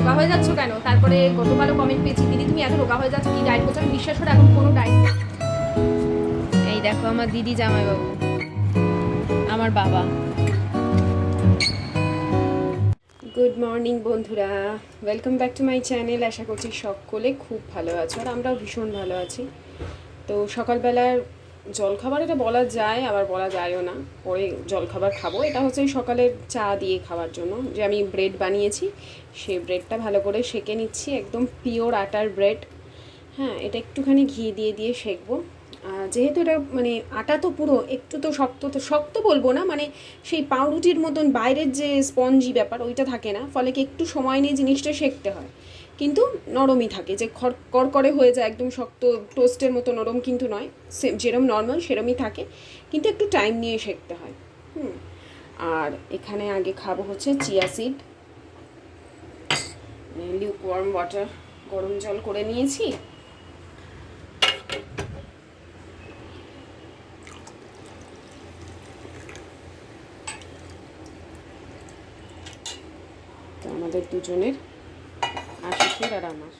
রোগা হয়ে যাচ্ছ কেন? তারপরে গতকালও কমেন্ট পেয়েছি, দিদি, তুমি এত রোগা হয়ে যাচ্ছ, কি ডায়েট করছ? আমি বিশ্বাস করে এখন কোনো ডায়েট এই দেখো আমার দিদি জামাইবাবু, আমার বাবা। গুড মর্নিং বন্ধুরা। Welcome back to my channel আশা করছি সকলে খুব ভালো আছো, আর আমরাও ভীষণ ভালো আছি। তো সকালবেলার জলখাবার এটা বলা যায়, আবার বলা যায়ও না। পরে জলখাবার খাব। এটা হচ্ছে সকালে চা দিয়ে খাওয়ার জন্য। যে আমি ব্রেড বানিয়েছি, সেই ব্রেডটা ভালো করে সেকে নিচ্ছি। একদম পিওর আটার ব্রেড। হ্যাঁ এটা একটুখানি ঘি দিয়ে দিয়ে সেকবো। যেহেতু এটা মানে আটা তো পুরো, একটু তো শক্ত তো, শক্ত বলব না মানে সেই পাউরুটির মতন বাইরের যে স্পঞ্জি ব্যাপার, ওইটা থাকে না, ফলে কি একটু সময় নিয়ে জিনিসটা সেকতে হয়। কিন্তু নরমই থাকে, যে খড়, কড়কড়ে হয়ে যায়, একদম শক্ত টোস্টের মতো নরম কিন্তু নয় যেরম নর্মাল সেরমই থাকে, কিন্তু একটু টাইম নিয়ে সেকতে হয়, হুম। আর এখানে আগে খাব হচ্ছে chia seed lukewarm water গরম জল করে নিয়েছি তো আমাদের দুজনের, আশিসের আর আমার।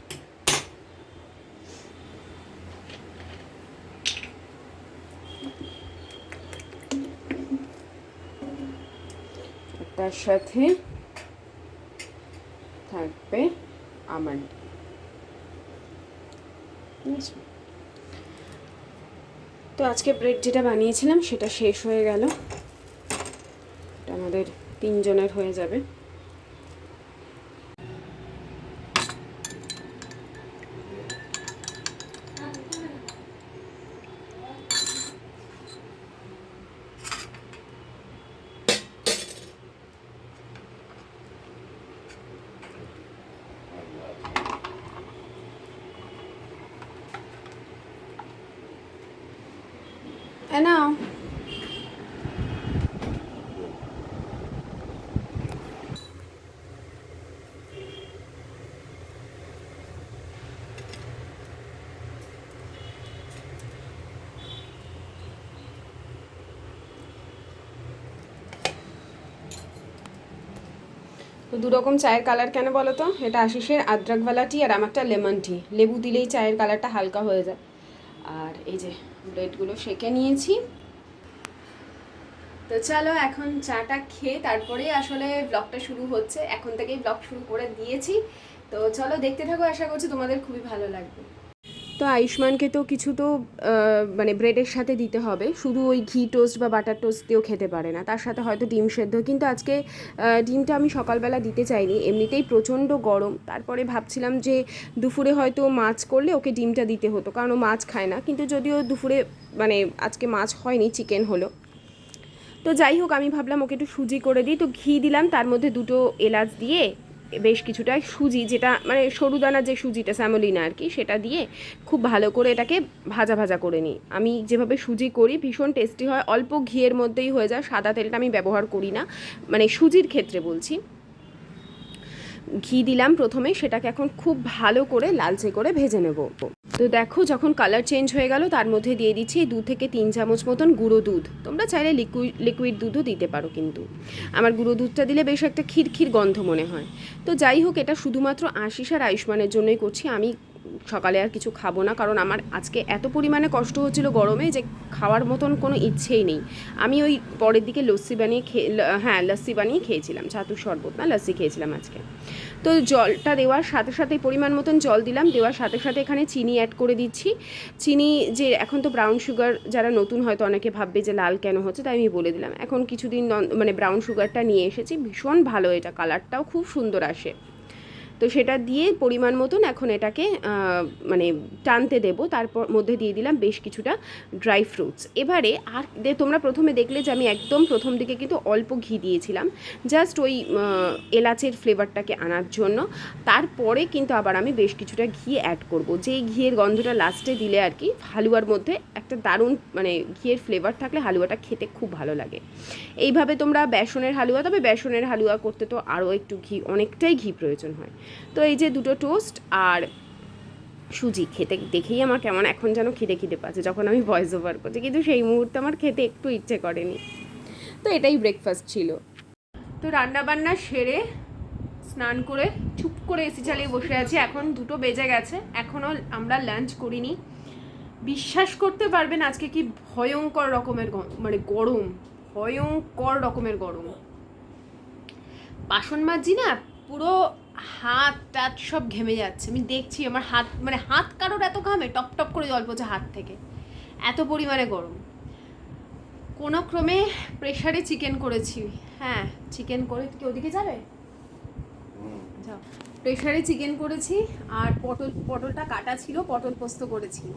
তার সাথে থাকবে আমন্ড? তো আজকে ব্রেড যেটা বানিয়েছিলাম সেটা শেষ হয়ে গেল। আমাদের তিনজনের হয়ে যাবে এ নাও তো দু রকম চায়ের কালার কেন বলো তো এটা আশিসের আদ্রাকওয়ালা টি আর আমারটা লেমন টি লেবু দিলেই চায়ের কালারটা হালকা হয়ে যায়। আর এই যে ব্রেডগুলো সেঁকে নিয়েছি। তো চলো এখন চাটা খেয়ে তারপরে আসলে ব্লগটা শুরু হচ্ছে। এখন থেকেই ব্লগ শুরু করে দিয়েছি। তো চলো দেখতে থাকো, আশা করছি তোমাদের খুবই ভালো লাগবে। তো আয়ুষ্মানকে তো কিছু তো মানে ব্রেডের সাথে দিতে হবে। শুধু ওই ঘি টোস্ট বা বাটার টোস্ট দিয়েও খেতে পারে না। তার সাথে হয়তো ডিম সেদ্ধ। কিন্তু আজকে ডিমটা আমি সকালবেলা দিতে চাইনি। এমনিতেই প্রচণ্ড গরম। তারপরে ভাবছিলাম যে দুপুরে হয়তো মাছ করলে ওকে ডিমটা দিতে হতো। কারণ ও মাছ খায় না। কিন্তু যদিও দুপুরে মানে আজকে মাছ হয়নি চিকেন হলো। তো যাই হোক, আমি ভাবলাম ওকে একটু সুজি করে দিই। তো ঘি দিলাম। তার মধ্যে দুটো এলাচ দিয়ে বেশ কিছুটা সুজি, যেটা মানে সরু দানার যে সুজিটা স্যামোলিনা আর কি, সেটা দিয়ে খুব ভালো করে এটাকে ভাজা ভাজা করে নিই। আমি যেভাবে সুজি করি, ভীষণ টেস্টি হয়, অল্প ঘিয়ের মধ্যেই হয়ে যায়, সাদা তেলটা আমি ব্যবহার করি না। মানে সুজির ক্ষেত্রে বলছি। ঘি দিলাম প্রথমে, সেটাকে এখন খুব ভালো করে লালচে করে ভেজে নেব। তো দেখো যখন কালার চেঞ্জ হয়ে গেল, তার মধ্যে দিয়ে দিচ্ছি দু থেকে তিন চামচ মতন গুঁড়ো দুধ। তোমরা চাইলে লিকুইড লিকুইড দুধও দিতে পারো কিন্তু। আমার গুঁড়ো দুধটা দিলে বেশ একটা ক্ষীর ক্ষীর গন্ধ মনে হয়। তো যাই হোক, এটা শুধুমাত্র আশিস আর আয়ুষ্মানের জন্যই করছি। আমি সকালে আর কিছু খাব না, কারণ আমার আজকে এত পরিমাণে কষ্ট হচ্ছিল গরমে যে খাওয়ার মতন কোনো ইচ্ছেই নেই। আমি ওই পরের দিকে লস্যি বানিয়ে খেয়ে হ্যাঁ লস্যি বানিয়ে খেয়েছিলাম ছাতুর শরবত না, লস্যি খেয়েছিলাম আজকে। তো জলটা দেওয়ার সাথে সাথে পরিমাণ মতন জল দিলাম, দেওয়ার সাথে সাথে এখানে চিনি অ্যাড করে দিচ্ছি। চিনি যে এখন তো ব্রাউন সুগার যারা নতুন হয়তো অনেকে ভাববে যে লাল কেন হচ্ছে, তাই আমি বলে দিলাম। এখন কিছুদিন মানে ব্রাউন সুগারটা নিয়ে এসেছি, ভীষণ ভালো এটা কালারটাও খুব সুন্দর আসে। তো সেটা দিয়ে পরিমাণ মতন এখন এটাকে মানে টানতে দেব। তারপর মধ্যে দিয়ে দিলাম বেশ কিছুটা ড্রাই ফ্রুটস। এবারে আর তোমরা প্রথমে দেখলে যে আমি একদম প্রথম দিকে কিন্তু অল্প ঘি দিয়েছিলাম। জাস্ট ওই এলাচের ফ্লেভারটাকে আনার জন্য। তারপরে কিন্তু আবার আমি বেশ কিছুটা ঘি অ্যাড করব। যেই ঘিয়ের গন্ধটা লাস্টে দিলে আর কি, হালুয়ার মধ্যে একটা দারুণ মানে ঘিয়ের ফ্লেভার থাকলে হালুয়াটা খেতে খুব ভালো লাগে। এইভাবে তোমরা বেসনের হালুয়া, তবে বেসনের হালুয়া করতে তো আরও একটু ঘি, অনেকটাই ঘি প্রয়োজন হয়। তো এই যে দুটো টোস্ট আর সুজি, খেতে দেখেই আমার কেমন এখন যেন খিদে খিদে পাচ্ছে যখন আমি ভয়েস ওভার করছি। কিন্তু সেই মুহূর্তে আমার খেতে একটু ইচ্ছে করেনি। তো এটাই ব্রেকফাস্ট ছিল। তো রান্নাবান্না সেরে স্নান করে চুপ করে এসি চালিয়ে বসে আছি। এখন দুটো বেজে গেছে। এখনও আমরা লাঞ্চ করিনি। বিশ্বাস করতে পারবেন আজকে কি ভয়ঙ্কর রকমের মানে গরম। ভয়ঙ্কর রকমের গরম। বাসন মাজছি না, পুরো হাত টাত সব ঘেমে যাচ্ছে। আমি দেখছি আমার হাত মানে হাত কারোর এত ঘামে টপ টপ করে জল পড়ছে হাত থেকে। এত পরিমাণে গরম। কোনো ক্রমে প্রেশারে চিকেন করেছি। হ্যাঁ চিকেন করে কি ওদিকে যাবে? যাও। প্রেশারে চিকেন করেছি আর পটল পটলটা কাটা ছিল পটল পোস্ত করেছি।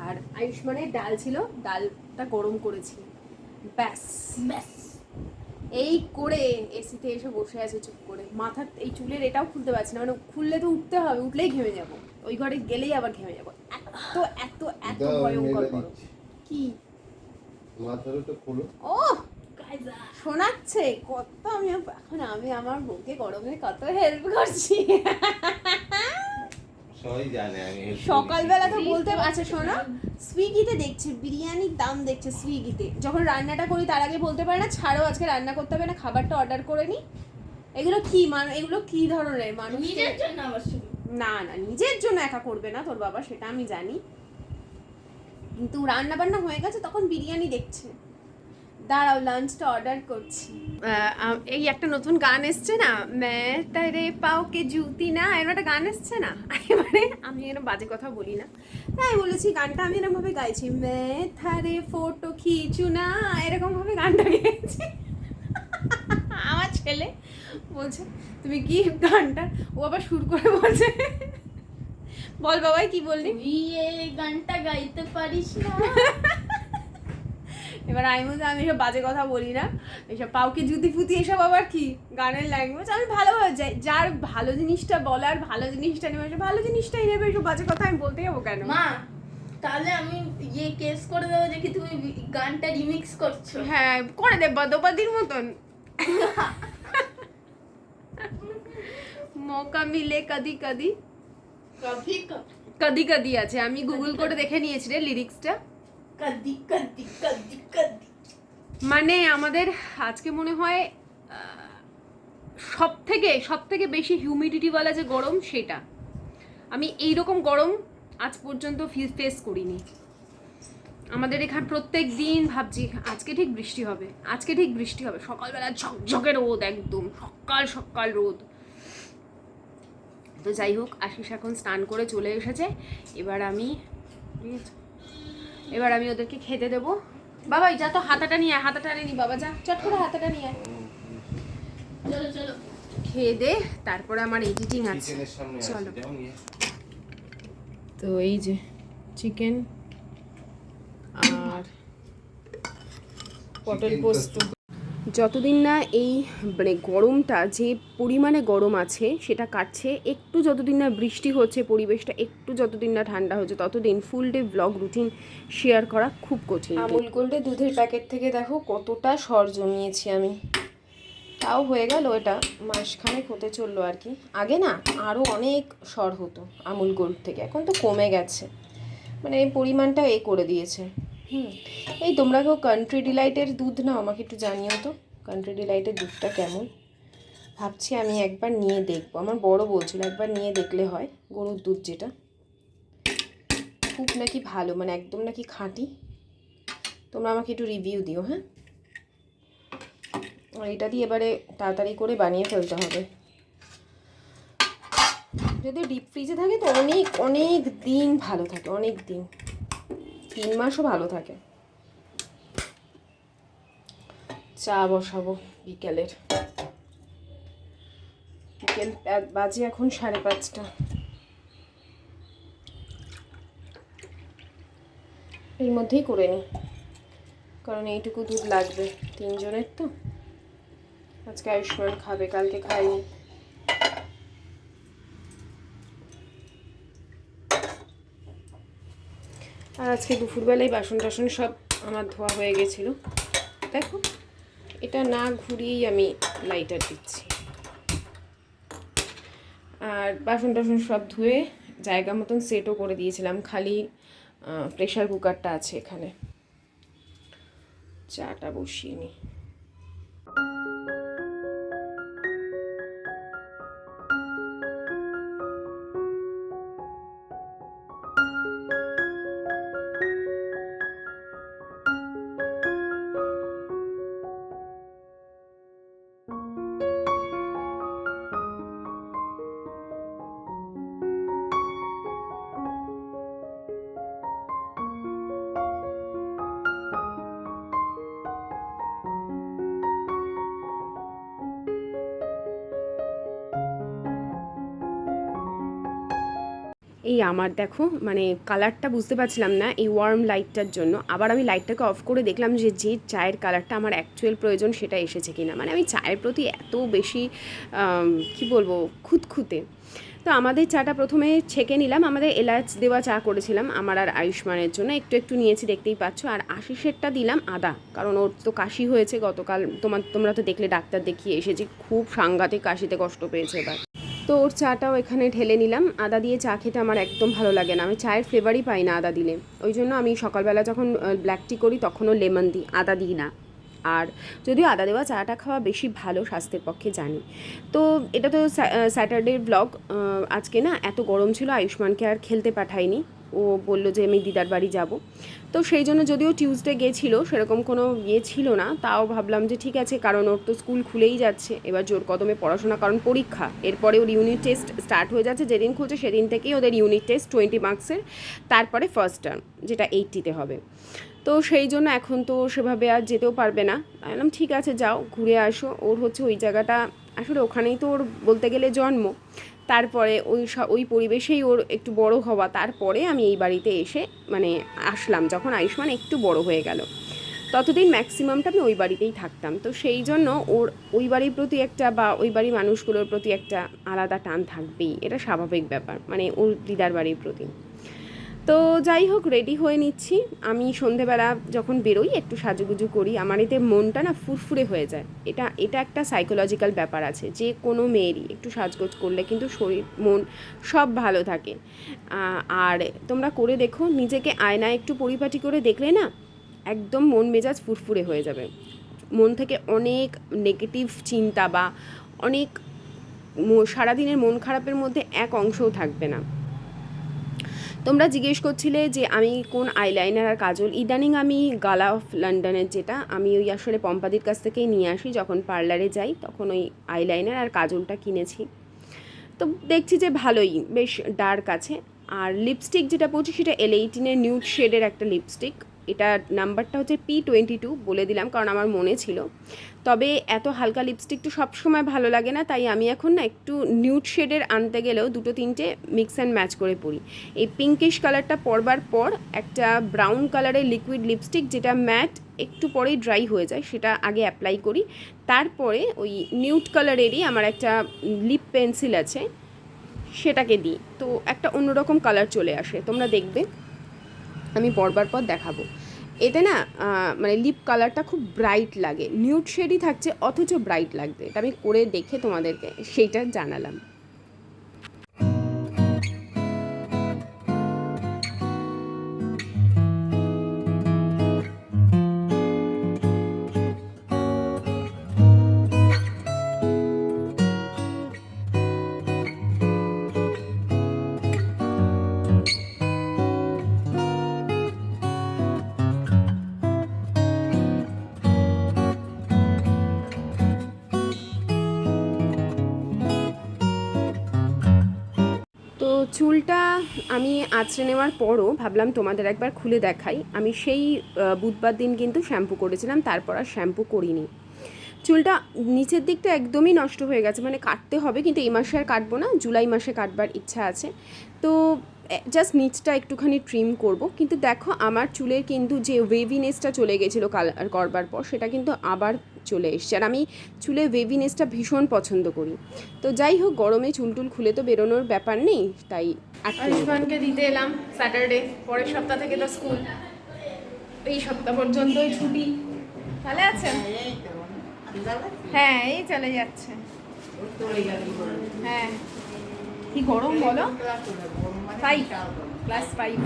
আর আয়ুষ্মানের ডাল ছিল ডালটা গরম করেছি। ব্যাস। ব্যাস। এই করে এসিতে এসে বসে আছে চুপ করে। মাথার এই চুলের এটাও খুলতে পারছি না মানে খুললে তো উঠতে হবে উঠলেই ঘেমে যাব। ওই ঘরে গেলেই আবার ঘেমে যাব। এত এত এত ভয়ঙ্কর কি? মাথার তো খোলো। ও শোনাচ্ছে কত আমি এখন আমি আমার বউকে গরমে কত হেল্প করছি। সবাই জানে আমি সকালবেলা তো বলতে আচ্ছা শোনো। সুইগিতে দেখছে বিরিয়ানির দাম দেখছে সুইগিতে। যখন রান্নাটা করি তার আগে বলতে পারে না ছাড়ো আজকে রান্না করতে হবে না খাবারটা অর্ডার করে নি। এগুলো কি মান এগুলো কি ধরনের মানুষ নিজের জন্য না না নিজের জন্য একা করবে না তোর বাবা সেটা আমি জানি। কিন্তু রান্না বান্না হয়ে গেছে তখন বিরিয়ানি দেখছে। দাঁড়াও লাঞ্চটা অর্ডার করছি। এই একটা নতুন গান এসছে না? মে তারে পাও কে জুতি না? এরকম একটা গান এসছে না? এবারে আমি এরকম বাজে কথা বলি না। তাই বলেছি গানটা আমি এরকম ভাবে গাইছি। মে থারে ফটো খিচু না? এরকম ভাবে গানটা গেয়েছি। আমার ছেলে বলছে তুমি কি গানটা? ও আবার সুর করে বলছে। বল বাবাই কি বললি? এই গানটা গাইতে পারিস না। এবার আমি বলছি আমি এসব বাজে কথা বলি না। এসব পাউকে জুতি ফুতি এসব আবার কি? গানের ল্যাঙ্গুয়েজ আমি ভালোভাবে যাই। যার ভালো জিনিসটা বলার ভালো জিনিসটা নেবে ভালো জিনিসটাই নেবে। এসব বাজে কথা আমি বলতে যাব কেন? মা তাহলে আমি ইয়ে কেস করে দেবো যে কি তুমি গানটা রিমিক্স করছ। হ্যাঁ করে দে বদবাদির মতন। মৌকা মিলে কদি কদি। কদি কদি। আছে। আমি গুগল করে দেখে নিয়েছি রে লিরিক্সটা মানে আমাদের আজকে মনে হয় সব থেকে সব থেকে বেশি হিউমিডিটিওয়ালা যে গরম সেটা। আমি এই রকম গরম আজ পর্যন্ত ফেস করিনি। আমাদের এখানে প্রত্যেক দিন ভাবছি, আজকে ঠিক বৃষ্টি হবে, আজকে ঠিক বৃষ্টি হবে। সকালবেলা ঝকঝকে রোদ একদম, সকাল সকাল রোদ। তো যাই হোক, আশিস এখন স্নান করে চলে এসেছে। এবার আমি এবার আমি ওদেরকে খেতে দেবো। বাবা যা তো হাতাটা নিয়ে আয় হাতাটা নিয়ে নি বাবা যা চট করে হাতাটা নিয়ে আয়। চলো চলো। খেয়ে দে তারপরে আমার এডিটিং আছে। কিচেনের সামনে আছে চলো। তো এই যে চিকেন আর পটল পোস্ত। যতদিন না এই মানে গরমটা যে পরিমাণে গরম আছে সেটা কাটছে, একটু যতদিন না বৃষ্টি হচ্ছে, পরিবেশটা একটু যতদিন না ঠান্ডা হচ্ছে, ততদিন full day blog routine share করা খুব কঠিন আমুল গোল্ডে দুধের প্যাকেট থেকে দেখো কতটা সর জমিয়েছি আমি। তাও হয়ে গেল এটা, মাসখানেক হতে চলল আর কি। আগে না আরও অনেক সর হতো আমুল গোল্ড থেকে, এখন তো কমে গেছে। মানে এই পরিমাণটা এ করে দিয়েছে। হুম। এই তোমরা কেউ কান্ট্রি ডিলাইটের দুধ নাও, আমাকে একটু জানিও তো কান্ট্রি ডিলাইটের দুধটা কেমন? ভাবছি আমি একবার নিয়ে দেখব। আমার বড় বলছিল একবার নিয়ে দেখলে হয়, গরুর দুধ যেটা। খুব নাকি ভালো মানে একদম নাকি খাঁটি। তোমরা আমাকে একটু রিভিউ দিও হ্যাঁ? আর এটা দিয়ে এবারে তাড়াতাড়ি করে বানিয়ে ফেলতে হবে। যদি ডিপ ফ্রিজে থাকে তো অনেক অনেক দিন ভালো থাকে, অনেক দিন। তিন মাসও ভালো থাকে। চা বসাবো বিকেলের। বিকেল বাজে এখন সাড়ে পাঁচটা। এর মধ্যেই করে নিই। কারণ এইটুকু দুধ লাগবে তিনজনের তো। আজকে আয়ুষ্মান খাবে, কালকে খাইনি আর আজকে দুপুরবেলায় বাসন টাসন সব আমার ধোয়া হয়ে গেছিল। দেখো, এটা না ঘুরিয়েই আমি লাইটার দিচ্ছি। আর বাসন টাসন সব ধুয়ে জায়গা মতন সেটও করে দিয়েছিলাম, খালি প্রেশার কুকারটা আছে এখানে। চাটা বসিয়ে নিই আমার দেখো মানে কালারটা বুঝতে পারছিলাম না এই ওয়ার্ম লাইটটার জন্য। আবার আমি লাইটটাকে অফ করে দেখলাম যে যে চায়ের কালারটা আমার অ্যাকচুয়াল প্রয়োজন সেটা এসেছে কিনা। মানে আমি চায়ের প্রতি এত বেশি কি বলব, খুঁতখুঁতে। তো আমাদের চাটা প্রথমে ছেঁকে নিলাম। আমাদের এলাচ দেওয়া চা করেছিলাম আমার আর আয়ুষ্মানের জন্য। একটু একটু নিয়েছি, দেখতেই পাচ্ছ। আর আশিসেরটা দিলাম আদা। কারণ ওর তো কাশি হয়েছে গতকাল। তোমার, তোমরা তো দেখলে ডাক্তার দেখিয়ে এসেছি। খুব সাংঘাতিক কাশিতে কষ্ট পেয়েছে এবার। তো ওর চাটাও এখানে ঢেলে নিলাম। আদা দিয়ে চা খেতে আমার একদম ভালো লাগে না। আমি চায়ের ফ্লেভারই পাই না আদা দিলে। ওই জন্য আমি সকালবেলা যখন ব্ল্যাক টি করি তখনও লেমন দিই, আদা দিই না। আর যদিও আদা দেওয়া চাটা খাওয়া বেশি ভালো স্বাস্থ্যের পক্ষে জানি। তো এটা তো স্যাটারডে ব্লগ আজকে না এত গরম ছিল, আয়ুষ্মানকে আর খেলতে পাঠাইনি। ও বলল যে আমি দিদার বাড়ি যাব। তো সেই জন্য যদিও টিউসডে গিয়েছিল সেরকম কোনো ইয়ে ছিল না, তাও ভাবলাম যে ঠিক আছে, কারণ ওর তো স্কুল খুলেই যাচ্ছে, এবার জোর কদমে পড়াশোনা, কারণ পরীক্ষা। এরপরে ওর ইউনিট টেস্ট স্টার্ট হয়ে যাচ্ছে, যেদিন খুলছে সেদিন থেকেই ওদের ইউনিট টেস্ট টোয়েন্টি মার্কসের তারপরে ফার্স্ট টার্ম যেটা এইটটিতে হবে। তো সেই জন্য এখন তো সেভাবে আর যেতেও পারবে না। বললাম, ঠিক আছে, যাও, ঘুরে আসো। ওর হচ্ছে ওই জায়গাটা, আসলে ওখানেই তো ওর বলতে গেলে জন্ম। তারপরে ওই ওই পরিবেশেই ওর একটু বড় হওয়া। তারপরে আমি এই বাড়িতে এসে মানে আসলাম, যখন আয়ুষ্মান একটু বড় হয়ে গেল। ততদিন ম্যাক্সিমামটা আমি ওই বাড়িতেই থাকতাম। তো সেই জন্য ওর, ওই বাড়ির প্রতি একটা বা ওই বাড়ির মানুষগুলোর প্রতি একটা আলাদা টান থাকবেই। এটা স্বাভাবিক ব্যাপার মানে ওর দিদার বাড়ির প্রতি। তো যাই হোক রেডি হয়ে নিচ্ছি। আমি সন্ধেবেলা যখন বেরোই, একটু সাজুগুজু করি। আমার এতে মনটা না ফুরফুরে হয়ে যায়। এটা এটা একটা সাইকোলজিক্যাল ব্যাপার আছে। যে কোনো মেয়েরই একটু সাজগোজ করলে কিন্তু শরীর, মন সব ভালো থাকে। আর তোমরা করে দেখো, নিজেকে আয়নায় একটু পরিপাটি করে দেখলে না, একদম মন মেজাজ ফুরফুরে হয়ে যাবে। মন থেকে অনেক নেগেটিভ চিন্তা বা অনেক সারাদিনের মন খারাপের মধ্যে এক অংশও থাকবে না। তোমরা জিজ্ঞেস করছিলে যে আমি কোন আইলাইনার আর কাজল। ইদানিং আমি গালা অফ লন্ডনের যেটা, আমি ওই আসলে পম্পাদির কাছ থেকেই নিয়ে আসি, যখন পার্লারে যাই, তখন ওই আইলাইনার আর কাজলটা কিনেছি। তো দেখছি যে ভালোই, বেশ ডার্ক আছে। আর লিপস্টিক যেটা পড়ছি সেটা এল এইটিনের নিউড শেডের একটা লিপস্টিক এটা নাম্বারটা হচ্ছে পি টোয়েন্টি টু বলে দিলাম, কারণ আমার মনে ছিল। তবে এত হালকা লিপস্টিক তো সবসময় ভালো লাগে না, তাই আমি এখন না একটু নিউড শেডের আনতে গেলেও দুটো তিনটে মিক্স অ্যান্ড ম্যাচ করে পরি। এই পিঙ্কিশ কালারটা পরবার পর একটা ব্রাউন কালারের লিকুইড লিপস্টিক যেটা ম্যাট একটু পরেই ড্রাই হয়ে যায়, সেটা আগে অ্যাপ্লাই করি। তারপরে ওই নিউড কালারেরই আমার একটা লিপ পেন্সিল আছে, সেটাকে দিই। তো একটা অন্যরকম কালার চলে আসে, তোমরা দেখবে। আমি পরবার পর দেখাবো। এতে না মানে লিপ কালারটা খুব ব্রাইট লাগে। নিউড শেডই থাকছে, অথচ ব্রাইট লাগবে। এটা আমি করে দেখে তোমাদেরকে, সেইটা জানালাম। চুলটা আমি আঁচড়ে নেওয়ার পরও ভাবলাম তোমাদের একবার খুলে দেখাই। আমি সেই বুধবার দিন কিন্তু শ্যাম্পু করেছিলাম, তারপর আর শ্যাম্পু করিনি। চুলটা নিচের দিকটা একদমই নষ্ট হয়ে গেছে মানে কাটতে হবে, কিন্তু এই মাসে আর কাটবো না, জুলাই মাসে কাটবার ইচ্ছা আছে। তো জাস্ট নিচটা একটুখানি ট্রিম করব। কিন্তু দেখো, আমার চুলের কিন্তু যে ওয়েভিনেসটা চলে গেছিল কালার করবার পর, সেটা কিন্তু আবার চলে এসছে। আর আমি চুলে ওয়েভিনেসটা ভীষণ পছন্দ করি। তো যাই হোক, গরমে চুল টুল খুলে তো বেরোনোর ব্যাপার নেই, তাই আয়ুষ্মানকে দিতে এলাম স্যাটারডে পরের সপ্তাহ থেকে তো স্কুল এই সপ্তাহ পর্যন্তই ছুটি। ভালো আছেন? হ্যাঁ এই চলে যাচ্ছে। হ্যাঁ। কি গরম বলো? ফাইভ ক্লাস ফাইভ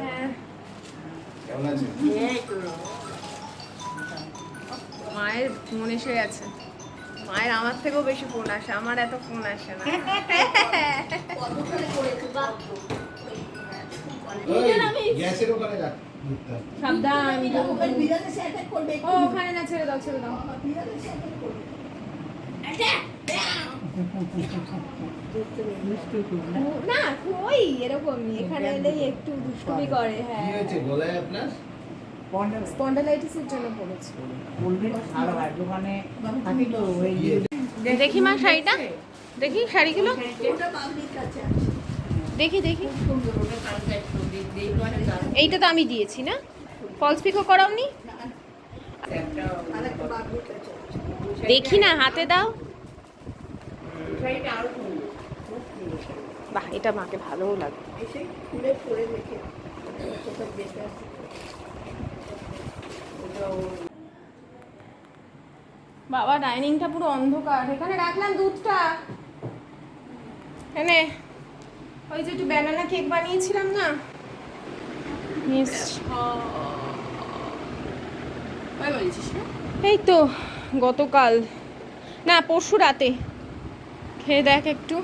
হ্যাঁ। মায়ের ফোন এসে গেছে। মায়ের আমার থেকেও বেশি ফোন আসে আমার এত ফোন আসে না। ওখানে না ছেড়ে দাও ছেড়ে দাও। না ওই এরকমই। এখানে এলেই একটু দুষ্টুমি করে কি হ্যাঁ হয়েছে? গলায় আপনার? স্পন্ডালাইটিসের জন্য পড়েছে। দোকানে দেখি মা শাড়িটা। দেখি শাড়িগুলো। দেখি দেখি। এইটা তো আমি দিয়েছি না? ফলস পিকো করাওনি? দেখি না হাতে দাও। বাহ এটা মাকে ভালোও লাগে। বাবা ডাইনিংটা পুরো অন্ধকার। এখানে রাখলাম দুধটা। এখানে ওই যে একটু ব্যানানা কেক বানিয়েছিলাম না? এসছি। এই তো গতকাল। না পরশু রাতে। খেয়ে দেখ একটু।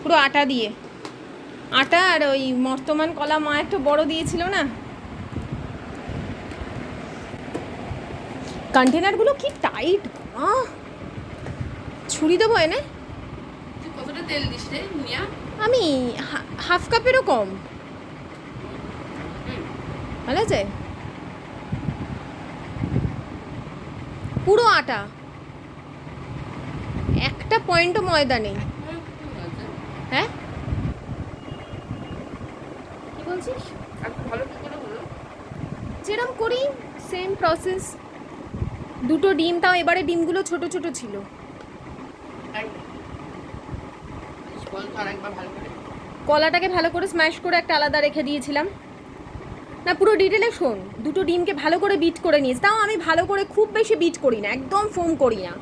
পুরো আটা দিয়ে। আটা আর ওই বর্তমান কলা মা একটু বড় দিয়েছিল না? কন্টেনারগুলো কি টাইট ছুরি দেবো এনে? কতটা তেল দিস রে আমি হাফ কাপেরও কম। ভালো আছে? পুরো আটা। একটা পয়েন্টও ময়দা নেই। হ্যাঁ? কি বলছিস? ভালো কি করে হলো? যেরকম করি সেম প্রসেস দুটো ডিম তাও এবারে ডিমগুলো ছোট ছোট ছিল। কলাটাকে ভালো করে স্ম্যাশ করে একটা আলাদা রেখে দিয়েছিলাম। না পুরো ডিটেলে শোন। দুটো ডিমকে ভালো করে বিট করে নিয়েছি তাও আমি ভালো করে খুব বেশি বিট করি না একদম ফোম করি না।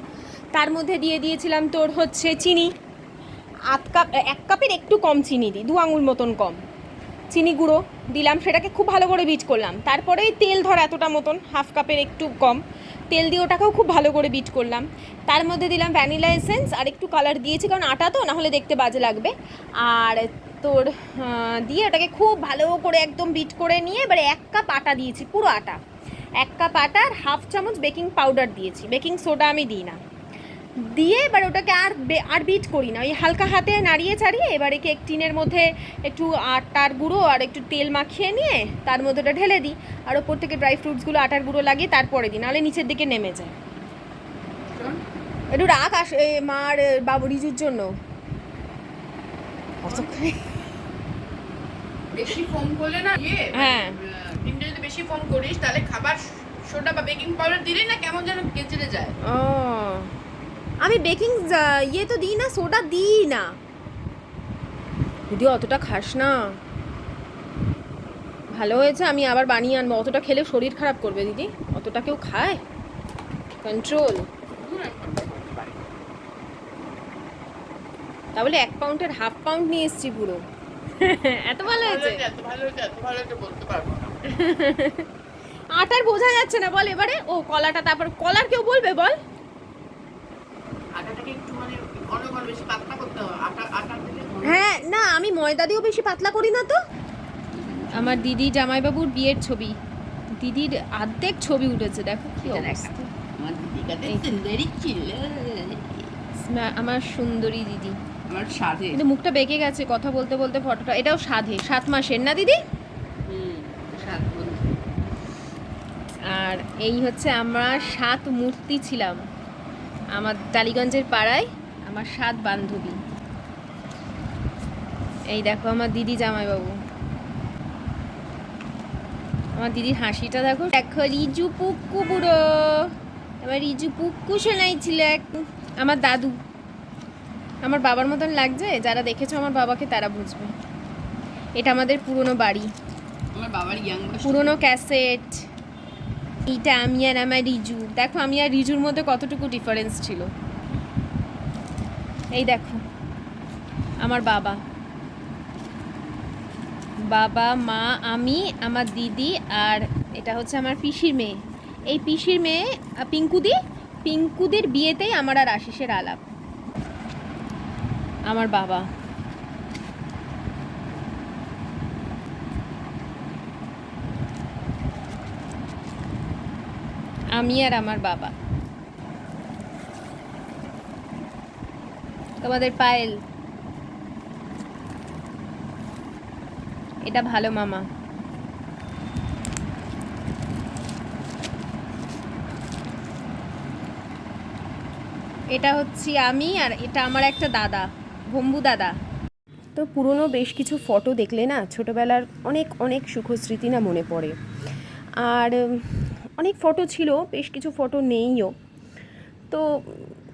তার মধ্যে দিয়ে দিয়েছিলাম তোর হচ্ছে চিনি। আধ কাপ, এক কাপের একটু কম চিনি দিই দু আঙুল মতন কম। চিনি গুঁড়ো দিলাম, সেটাকে খুব ভালো করে বিট করলাম। তারপরে তেল ধর এতটা মতন হাফ কাপের একটু কম। তেল দিয়ে ওটাকেও খুব ভালো করে বিট করলাম। তার মধ্যে দিলাম ভ্যানিলা এসেন্স আর একটু কালার দিয়েছি, কারণ আটা তো, নাহলে দেখতে বাজে লাগবে। আর তোর দিয়ে ওটাকে খুব ভালো করে একদম বিট করে নিয়ে এবারে এক কাপ আটা দিয়েছি, পুরো আটা। এক কাপ আটা আর হাফ চামচ বেকিং পাউডার দিয়েছি। বেকিং সোডা আমি দিই না। দিয়ে এবার ওটাকে আর আর বিট করি না। ওই হালকা হাতে নাড়িয়ে চাড়িয়ে এবারে কেক টিনের মধ্যে একটু আটার গুঁড়ো আর একটু তেল মাখিয়ে নিয়ে তার মধ্যে ওটা ঢেলে দিই। আর ওপর থেকে ড্রাই ফ্রুটসগুলো আটার গুঁড়ো লাগিয়ে তারপরে দিই নাহলে নিচের দিকে নেমে যায়। একটু রাখ আস এ, মার বাবু রিজুর জন্য। বেশি ফোন করলে না ইয়ে হ্যাঁ। ডিমটা যদি বেশি ফোন করিস তাহলে খাবার সোডা বা বেকিং পাউডার দিলেই না কেমন যেন কেচড়ে যায়। ও। আমি বেকিং ইয়ে তো দিই না সোডা দিই না। দিদি অতটা খাস না। ভালো হয়েছে আমি আবার বানিয়ে আনব। অতটা খেলে শরীর খারাপ করবে দিদি। অতটা কেউ খায়? কন্ট্রোল তাহলে এক পাউন্ডের হাফ পাউন্ড নিয়ে এসছি পুরো। এত ভালো হয়েছে? আটার বোঝা যাচ্ছে না বল এবারে। ও কলাটা তারপর কলার কেউ বলবে বল? আটাটাকে একটু মানে ঘন ঘন বেশি পাতলা করতে হবে। আটা আটা হ্যাঁ না আমি ময়দা দিয়েও বেশি পাতলা করি না তো। আমার দিদি জামাইবাবুর বিয়ের ছবি। দিদির অর্ধেক ছবি উঠেছে দেখো কি অবস্থা। আমার। সুন্দরী ছিল স্মা- আমার সুন্দরী দিদি। আমার সাথে কিন্তু মুখটা বেঁকে গেছে কথা বলতে বলতে ফটোটা এটাও সাধে সাত মাসের না দিদি? হুম সাত বন্ধু আর এই হচ্ছে আমরা সাত মূর্তি ছিলাম। আমার টালিগঞ্জের পাড়ায় আমার সাত বান্ধবী। এই দেখো আমার দিদি জামাইবাবু। আমার দিদির হাসিটা দেখো। দেখো রিজু পুক্কু বুড়ো। আমার রিজু পুক্কু শোনাইছিল এক। আমার দাদু। আমার বাবার মতন লাগছে যারা দেখেছ আমার বাবাকে তারা বুঝবে। এটা আমাদের পুরনো বাড়ি। আমার বাবার পুরনো ক্যাসেট এইটা আমি আর আমার রিজু দেখো, আমি আর রিজুর মধ্যে কতটুকু ডিফারেন্স ছিল? এই দেখো, আমার বাবা। বাবা, মা, আমি, আমার দিদি আর এটা হচ্ছে আমার পিসির মেয়ে। এই পিসির মেয়ে পিঙ্কুদি, পিঙ্কুদের বিয়েতেই আমার আর আশিসের আলাপ। আমার বাবা। আমি আর আমার বাবা। তোমাদের পায়েল। এটা ভালো মামা। এটা হচ্ছে আমি আর এটা আমার একটা দাদা, ভম্বু দাদা। তো পুরনো বেশ কিছু ফটো দেখলে না ছোটোবেলার অনেক অনেক সুখস্মৃতি না মনে পড়ে। আর অনেক ফটো ছিল, বেশ কিছু ফটো নেইও। তো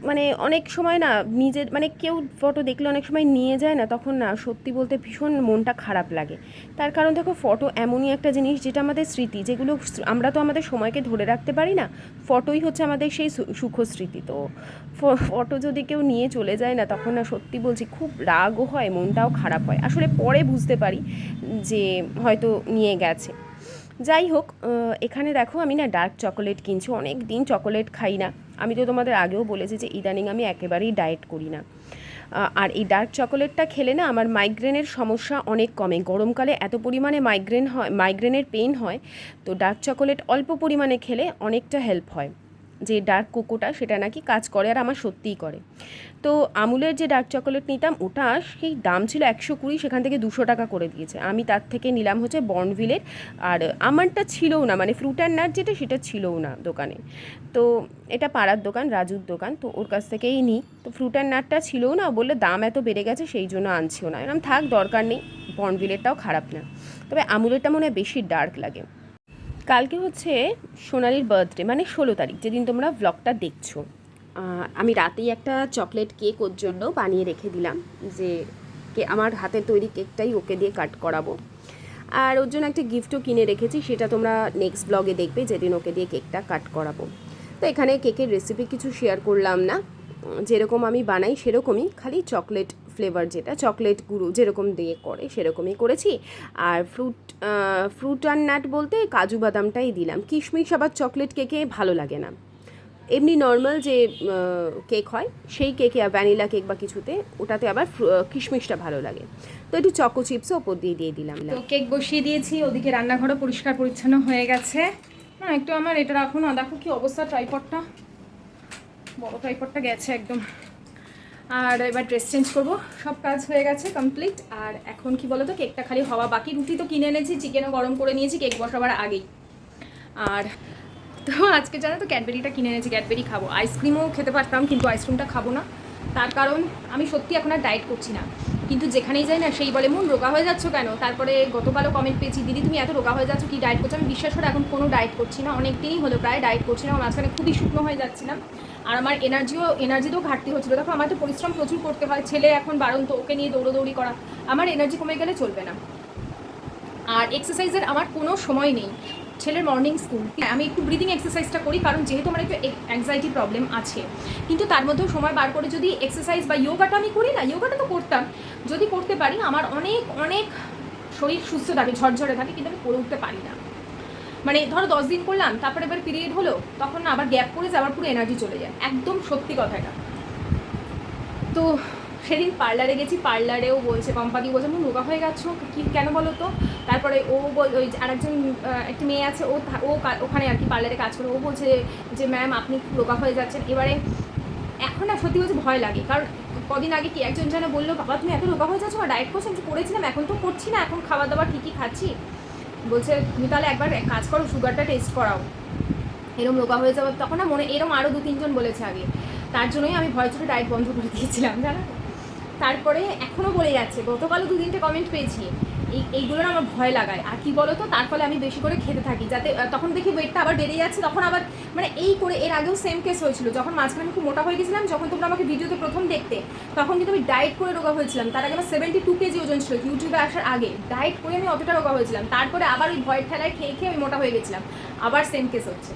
মানে অনেক সময় না নিজের মানে কেউ ফটো দেখলে অনেক সময় নিয়ে যায় না, তখন না সত্যি বলতে ভীষণ মনটা খারাপ লাগে। তার কারণ দেখো ফটো এমনই একটা জিনিস যেটা আমাদের স্মৃতি, যেগুলো আমরা তো আমাদের সময়কে ধরে রাখতে পারি না ফটোই হচ্ছে আমাদের সেই সুখ স্মৃতি। তো ফটো যদি কেউ নিয়ে চলে যায় না, তখন না সত্যি বলছি খুব রাগও হয়, মনটাও খারাপ হয়। আসলে পরে বুঝতে পারি যে হয়তো নিয়ে গেছে। যাই হোক এখানে দেখো আমি না ডার্ক চকোলেট কিনছি অনেক দিন চকোলেট খাই না। আমি তো তোমাদের আগেও বলেছি যে ইদানিং আমি একেবারেই ডায়েট করি না। আর এই ডার্ক চকোলেটটা খেলে না আমার মাইগ্রেনের সমস্যা অনেক কমে। গরমকালে এত পরিমাণে মাইগ্রেন হয় মাইগ্রেনের পেইন হয়, তো ডার্ক চকোলেট অল্প পরিমাণে খেলে অনেকটা হেল্প হয়। যে ডার্ক কোকোটা সেটা নাকি কাজ করে আর আমার সত্যিই করে। তো আমুলের যে ডার্ক চকোলেট নিতাম, ওটা সেই দাম ছিল একশো কুড়ি, সেখান থেকে দুশো টাকা করে দিয়েছে। আমি তার থেকে নিলাম হচ্ছে বর্নভিলের আর আমারটা ছিলও না মানে ফ্রুট অ্যান্ড নাট যেটা সেটা ছিলও না দোকানে। তো এটা পাড়ার দোকান, রাজুর দোকান, তো ওর কাছ থেকেই নিই। তো ফ্রুট অ্যান্ড নাটটা ছিলও না, বললে দাম এত বেড়ে গেছে, সেই জন্য আনছিও না। এরকম থাক, দরকার নেই বর্নভিলেরটাও খারাপ না। তবে আমুলেরটা মনে হয় বেশি ডার্ক লাগে। কালকে হচ্ছে সোনালির বার্থডে মানে ষোলো তারিখ, যেদিন তোমরা ব্লগটা দেখছ। আমি রাতেই একটা চকলেট কেক ওর জন্য বানিয়ে রেখে দিলাম, যে কে, আমার হাতের তৈরি কেকটাই ওকে দিয়ে কাট করাবো। আর ওর জন্য একটা গিফটও কিনে রেখেছি, সেটা তোমরা নেক্সট ব্লগে দেখবে, যেদিন ওকে দিয়ে কেকটা কাট করাবো। তো এখানে কেকের রেসিপি কিছু শেয়ার করলাম না, যেরকম আমি বানাই সেরকমই, খালি চকলেট ফ্লেভার যেটা চকলেট গুঁড়ো যেরকম দিয়ে করে, সেরকমই করেছি। আর ফ্রুট ফ্রুট আর নাট বলতে কাজু বাদামটাই দিলাম। কিশমিশ আবার চকলেট কেকে ভালো লাগে না। এমনি নর্মাল যে কেক হয়, সেই কেকে ভ্যানিলা কেক বা কিছুতে, ওটাতে আবার কিশমিশটা ভালো লাগে। তো একটু চকো চিপসও ওপর দিয়ে দিয়ে দিলাম। তো কেক বসিয়ে দিয়েছি, ওদিকে রান্নাঘরও পরিষ্কার পরিচ্ছন্ন হয়ে গেছে। না, একটু আমার এটা রাখো না, দেখো কি অবস্থা ট্রাইপডটা বড় ট্রাইপডটা গেছে একদম। আর এবার ড্রেস চেঞ্জ করব। সব কাজ হয়ে গেছে কমপ্লিট আর এখন কি বলো তো কেকটা খালি হওয়া বাকি। রুটি তো কিনে এনেছি চিকেনও গরম করে নিয়েছি কেক বসাবার আগেই। আর তো আজকে জানো তো ক্যাডবেরিটা কিনে এনেছি ক্যাডবেরি খাব। আইসক্রিমও খেতে পারতাম, কিন্তু আইসক্রিমটা খাব না। তার কারণ, আমি সত্যি এখন আর ডায়েট করছি না। কিন্তু যেখানেই যাই না, সেই বলে, মন রোগা হয়ে যাচ্ছ কেন? তারপরে গতকালও কমেন্ট পেয়েছি, দিদি, তুমি এত রোগা হয়ে যাচ্ছ, কি ডায়েট করছ? আমি বিশ্বাস করে এখন কোনো ডায়েট করছি না। অনেক দিনই হলো, প্রায় ডায়েট করছি না। মাঝখানে খুবই শুকনো হয়ে যাচ্ছিলাম। আর আমার এনার্জিও এনার্জিতেও ঘাটতি হচ্ছিল। দেখো, আমার তো পরিশ্রম প্রচুর করতে হয়, ছেলে এখন বারণ তো ওকে নিয়ে দৌড়োদৌড়ি করা, আমার এনার্জি কমে গেলে চলবে না। আর এক্সারসাইজের আমার কোনো সময় নেই। ছেলের মর্নিং স্কুল আমি একটু ব্রিদিং এক্সারসাইজটা করি, কারণ যেহেতু আমার একটু অ্যাংজাইটি প্রবলেম আছে। কিন্তু তার মধ্যেও সময় বার করে যদি এক্সারসাইজ বা যোগাটা আমি করি না যোগাটা তো করতাম। যদি করতে পারি, আমার অনেক অনেক শরীর সুস্থ থাকে, ঝরঝরে থাকে, কিন্তু আমি করে উঠতে পারি না। মানে ধরো দশ দিন করলাম, তারপরে এবার পিরিয়ড হলো, তখন না আবার গ্যাপ করে আবার পুরো এনার্জি চলে যায়। একদম সত্যি কথা এটা। তো সেদিন পার্লারে গেছি পার্লারেও বলছে কম্পাদি বলছে আমি রোগা হয়ে গেছো, কি, কেন বলো তো? তারপরে ও ওই আরেকজন একটি মেয়ে আছে, ও ও কা- ওখানে আর কি পার্লারে কাজ করে, ও বলছে যে ম্যাম আপনি রোগা হয়ে যাচ্ছেন। এবারে এখন না সত্যি বলছে ভয় লাগে, কারণ কদিন আগে কি একজন যেন বলল, বাবা, তুমি এত রোগা হয়ে যাচ্ছ ডায়েট করছ, আমি করেছিলাম, এখন তো করছি না, এখন খাওয়া দাওয়া ঠিকই খাচ্ছি। বলছে, তুমি তাহলে একবার এক কাজ করো, সুগারটা টেস্ট করাও। এরম রোগা হয়ে যাবে তখন না মনে, এরম আরও দু, তিনজন বলেছে আগে। তার জন্যই আমি ভয় ছোটো ডায়েট বন্ধ করে দিয়েছিলাম, জানো? তারপরে এখনও বলে যাচ্ছে, গতকালও দু তিনটে কমেন্ট পেয়েছি। এইগুলো আমার ভয় লাগায়। আর কি বলো তো তার ফলে আমি বেশি করে খেতে থাকি, যাতে তখন দেখি ওয়েটটা আবার বেড়ে যাচ্ছে, তখন আবার মানে এই করে, এর আগেও সেম কেস হয়েছিল। যখন মাঝখানে আমি খুব মোটা হয়ে গেছিলাম, যখন তোমরা আমাকে ভিডিওতে প্রথম দেখতে, তখন কিন্তু আমি ডায়েট করে রোগা হয়েছিলাম। তার আগে আমার সেভেন্টি টু কেজি ওজন ছিল ইউটিউবে আসার আগে। ডায়েট করে আমি অতটা রোগা হয়েছিলাম। তারপরে আবার ওই ভয়ের ঠেলায় খেয়ে খেয়ে আমি মোটা হয়ে গেছিলাম। আবার সেম কেস হচ্ছে।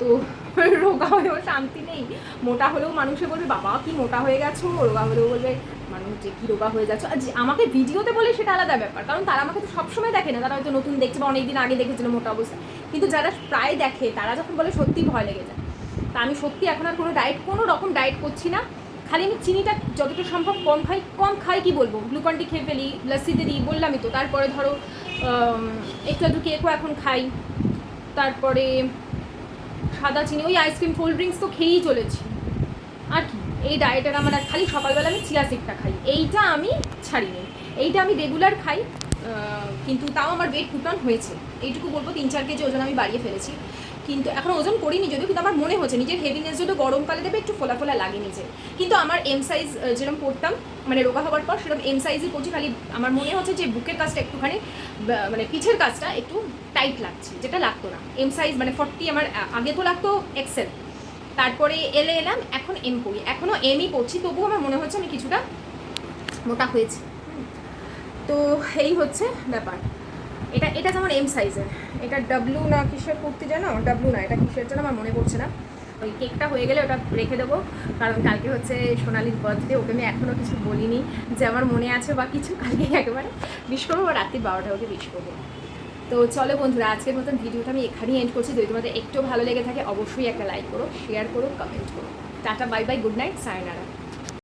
তো রোগা হয়েও শান্তি নেই। মোটা হলেও মানুষে বলবে, বাবা, কি মোটা হয়ে গেছো? রোগা হলেও বলবে মানুষ যে কি রোগা হয়ে যাচ্ছে। আর আমাকে ভিডিওতে বলে সেটা আলাদা ব্যাপার। কারণ তারা আমাকে তো সবসময় দেখে না। তারা হয়তো নতুন দেখছে বা অনেকদিন আগে দেখেছিল মোটা অবস্থা কিন্তু যারা প্রায় দেখে, তারা যখন বলে সত্যি ভয় লেগে যায়। তা আমি সত্যি এখন আর কোনো ডায়েট, কোনো রকম ডায়েট করছি না। খালি আমি চিনিটা যতটা সম্ভব কম খাই। কম খাই কি বলব? গ্লুকন্ডি খেয়ে ফেলি লস্যিতে দিই বললামই তো। তারপরে ধরো একটু একটু কেকও এখন খাই। তারপরে সাদা চিনি, ওই আইসক্রিম কোল্ড ড্রিঙ্কস তো খেয়েই চলেছি। আর কি? এই ডায়েটের আমার খালি সকালবেলা আমি চিয়া সিডটা খাই। এইটা আমি ছাড়িনি। এইটা আমি রেগুলার খাই কিন্তু তাও আমার ওয়েট পুটন হয়েছে। এইটুকু বলব, তিন চার কেজি ওজন আমি বাড়িয়ে ফেলেছি। কিন্তু এখন ওজন করিনি যদিও, কিন্তু আমার মনে হচ্ছে, নিজের হেভিনেস যদি গরমকালে দেবে, একটু ফোলা ফোলা লাগে নিজে। কিন্তু আমার এম সাইজ যেরকম পড়তাম মানে রোগা হওয়ার পর, সেরকম এম সাইজই পড়ছি খালি আমার মনে হচ্ছে যে বুকের কাজটা একটুখানি মানে পিছের কাজটা একটু টাইট লাগছে, যেটা লাগতো না। এম সাইজ মানে ফর্টি আমার আগে তো লাগতো এক্সেল তারপরে এলে এলাম, এখন এম পড়ি এখনও এমই পড়ছি তবুও আমার মনে হচ্ছে আমি কিছুটা মোটা হয়েছি। তো এই হচ্ছে ব্যাপার। এটা এটা যেমন এম সাইজের এটা ডাব্লু না কিসের করতে জানো? ডাব্লু না, এটা কিসের যেন আমার মনে পড়ছে না। ওই কেকটা হয়ে গেলে ওটা রেখে দেবো, কারণ কালকে হচ্ছে সোনালির বার্থডে ওকে আমি এখনও কিছু বলিনি যে আমার মনে আছে বা কিছু কালকে একেবারে। বিশ করব রাত্রি বারোটা ওকে বিশ করব তো চলো বন্ধুরা, আজকের মতন ভিডিওটা আমি এখানেই এন্ড করছি। যদি তোমাদের একটু ভালো লেগে থাকে, অবশ্যই একটা লাইক করো শেয়ার করো কমেন্ট করো। Tata bye bye good night sayonara